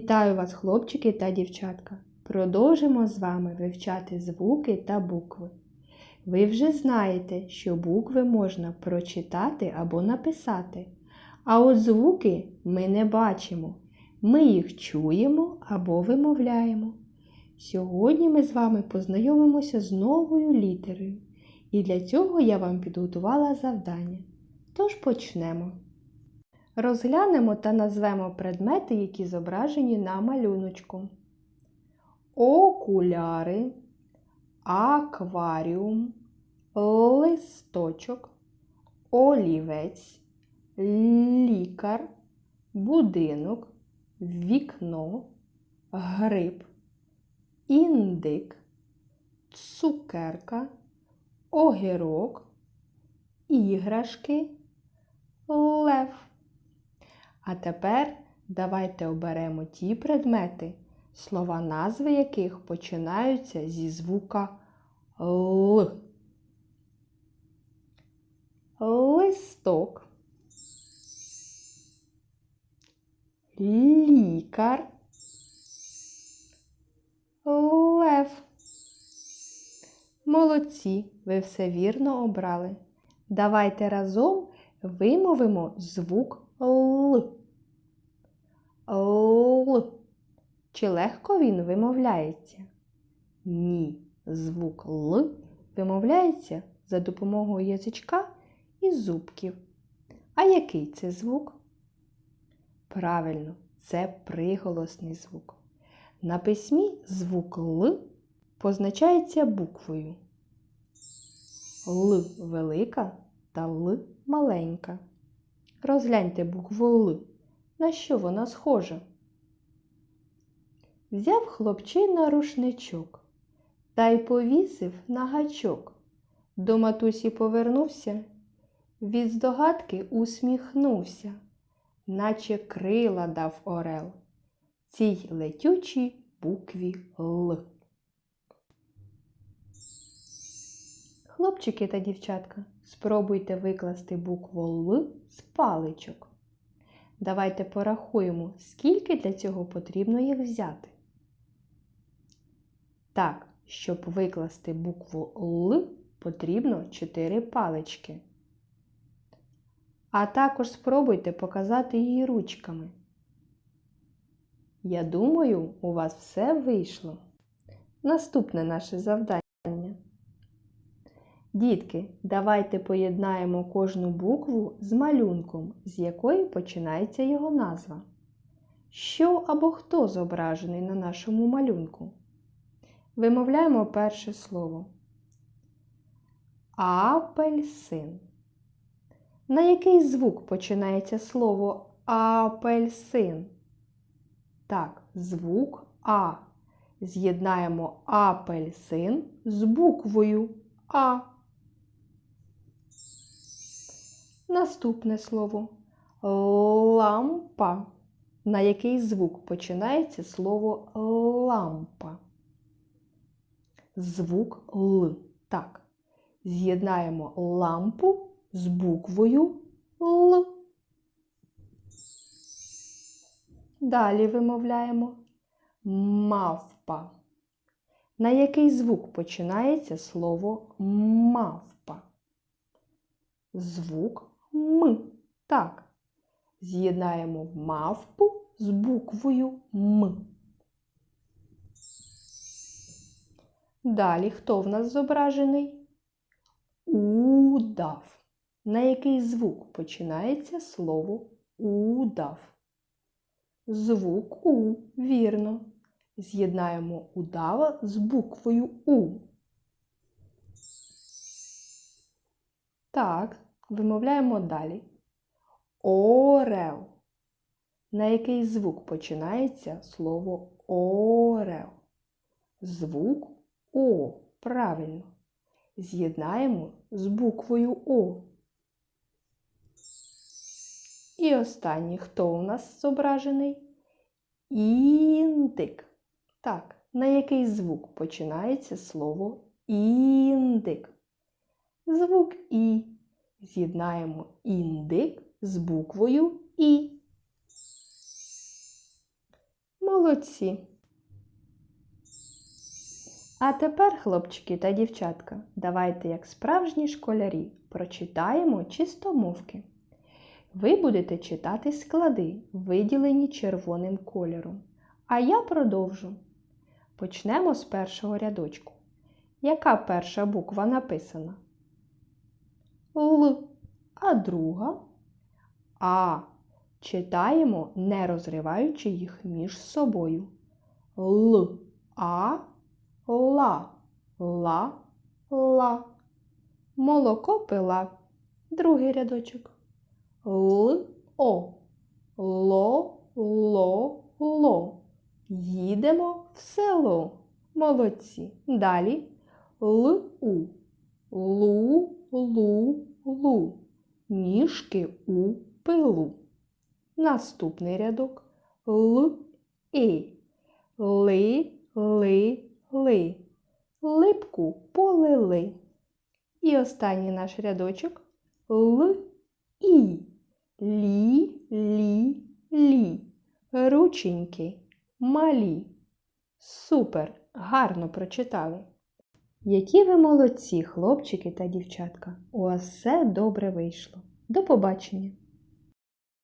Вітаю вас, хлопчики та дівчатка! Продовжимо з вами вивчати звуки та букви. Ви вже знаєте, що букви можна прочитати або написати, а от звуки ми не бачимо. Ми їх чуємо або вимовляємо. Сьогодні ми з вами познайомимося з новою літерою, і для цього я вам підготувала завдання. Тож почнемо. Розглянемо та назвемо предмети, які зображені на малюночку. Окуляри, акваріум, листочок, олівець, лікар, будинок, вікно, гриб, індик, цукерка, огірок, іграшки, лев. А тепер давайте оберемо ті предмети, слова назви яких починаються зі звука Л. Листок, лікар, лев. Молодці, ви все вірно обрали. Давайте разом вимовимо звук Л. Л. Чи легко він вимовляється? Ні. Звук Л вимовляється за допомогою язичка і зубків. А який це звук? Правильно, це приголосний звук. На письмі звук Л позначається буквою Л велика та Л маленька. Розгляньте букву Л. На що вона схожа? Взяв хлопчина рушничок та й повісив на гачок. До матусі повернувся, від здогадки усміхнувся, наче крила дав орел цій летючій букві Л. Хлопчики та дівчатка, спробуйте викласти букву Л з паличок. Давайте порахуємо, скільки для цього потрібно їх взяти. Так, щоб викласти букву Л, потрібно 4 палички. А також спробуйте показати її ручками. Я думаю, у вас все вийшло. Наступне наше завдання. Дітки, давайте поєднаємо кожну букву з малюнком, з якої починається його назва. Що або хто зображений на нашому малюнку? Вимовляємо перше слово. Апельсин. На який звук починається слово апельсин? Так, звук А. З'єднаємо апельсин з буквою А. Наступне слово лампа. На який звук починається слово лампа? Звук Л. Так. З'єднаємо лампу з буквою Л. Далі вимовляємо мавпа. На який звук починається слово мавпа? Звук М. Так. З'єднаємо мавпу з буквою М. Далі хто в нас зображений? Удав. На який звук починається слово удав? Звук У, вірно. З'єднаємо удава з буквою У. Так, вимовляємо далі. Орел. На який звук починається слово орел? Звук О. Правильно. З'єднаємо з буквою О. І останній, хто у нас зображений? Індик. Так, на який звук починається слово індик? Звук І. З'єднаємо індик з буквою І. Молодці. А тепер, хлопчики та дівчатка, давайте, як справжні школярі, прочитаємо чистомовки. Ви будете читати склади, виділені червоним кольором. А я продовжу. Почнемо з першого рядочку. Яка перша буква написана? Л. А друга? А. Читаємо, не розриваючи їх між собою. Л. А. Ла. Ла. Ла. Молоко пила. Другий рядочок. Л. О. Ло. Ло. Ло. Їдемо в село. Молодці. Далі. Л. У. Лу. Лу. Лу. Ніжки у пилу. Наступний рядок. Л. І. Ли. Ли. Ли. Липку полили. І останній наш рядочок. Л. І. Лі. Лі. Лі. Рученьки малі. Супер! Гарно прочитали. Які ви молодці, хлопчики та дівчатка! У вас все добре вийшло. До побачення!